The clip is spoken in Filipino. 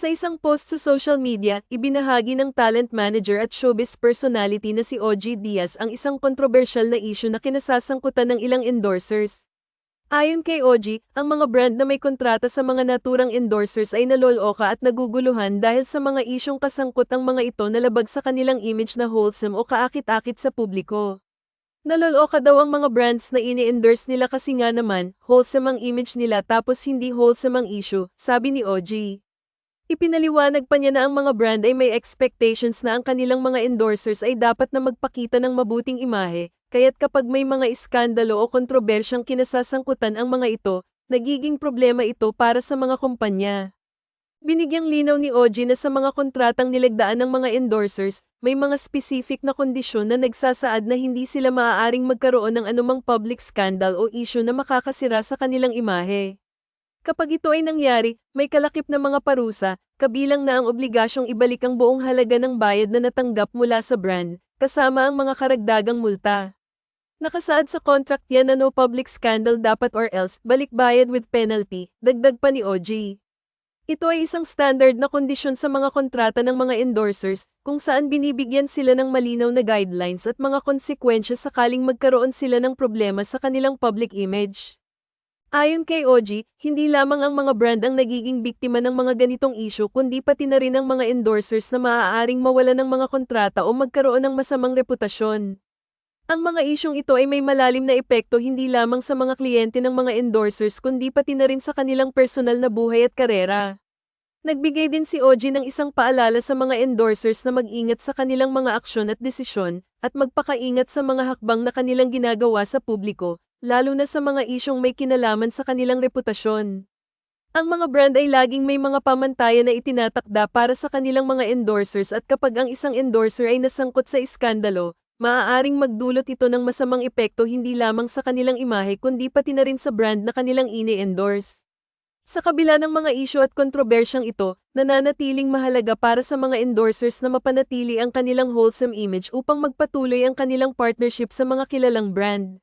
Sa isang post sa social media, ibinahagi ng talent manager at showbiz personality na si OG Diaz ang isang kontrobersyal na issue na kinasasangkutan ng ilang endorsers. Ayon kay OG, ang mga brand na may kontrata sa mga naturang endorsers ay naloloka at naguguluhan dahil sa mga isyong kasangkot ang mga ito na labag sa kanilang image na wholesome o kaakit-akit sa publiko. Naloloka daw ang mga brands na ini-endorse nila kasi nga naman, wholesome ang image nila tapos hindi wholesome ang issue, sabi ni OG. Ipinaliwanag pa niya na ang mga brand ay may expectations na ang kanilang mga endorsers ay dapat na magpakita ng mabuting imahe, kaya't kapag may mga iskandalo o kontrobersyang kinasasangkutan ang mga ito, nagiging problema ito para sa mga kumpanya. Binigyang linaw ni OG na sa mga kontratang nilagdaan ng mga endorsers, may mga specific na kondisyon na nagsasaad na hindi sila maaaring magkaroon ng anumang public scandal o issue na makakasira sa kanilang imahe. Kapag ito ay nangyari, may kalakip na mga parusa, kabilang na ang obligasyong ibalik ang buong halaga ng bayad na natanggap mula sa brand, kasama ang mga karagdagang multa. Nakasaad sa contract yan na no public scandal dapat or else balik bayad with penalty, dagdag pa ni OG. Ito ay isang standard na kondisyon sa mga kontrata ng mga endorsers, kung saan binibigyan sila ng malinaw na guidelines at mga konsekwensya sakaling magkaroon sila ng problema sa kanilang public image. Ayon kay OG, hindi lamang ang mga brand ang nagiging biktima ng mga ganitong issue kundi pati na rin ang mga endorsers na maaaring mawala ng mga kontrata o magkaroon ng masamang reputasyon. Ang mga isyong ito ay may malalim na epekto hindi lamang sa mga kliyente ng mga endorsers kundi pati na rin sa kanilang personal na buhay at karera. Nagbigay din si OG ng isang paalala sa mga endorsers na mag-ingat sa kanilang mga aksyon at desisyon, at magpakaingat sa mga hakbang na kanilang ginagawa sa publiko, lalo na sa mga isyong may kinalaman sa kanilang reputasyon. Ang mga brand ay laging may mga pamantayan na itinatakda para sa kanilang mga endorsers at kapag ang isang endorser ay nasangkot sa iskandalo, maaaring magdulot ito ng masamang epekto hindi lamang sa kanilang imahe kundi pati na rin sa brand na kanilang ini-endorse. Sa kabila ng mga isyu at kontrobersyang ito, nananatiling mahalaga para sa mga endorsers na mapanatili ang kanilang wholesome image upang magpatuloy ang kanilang partnership sa mga kilalang brand.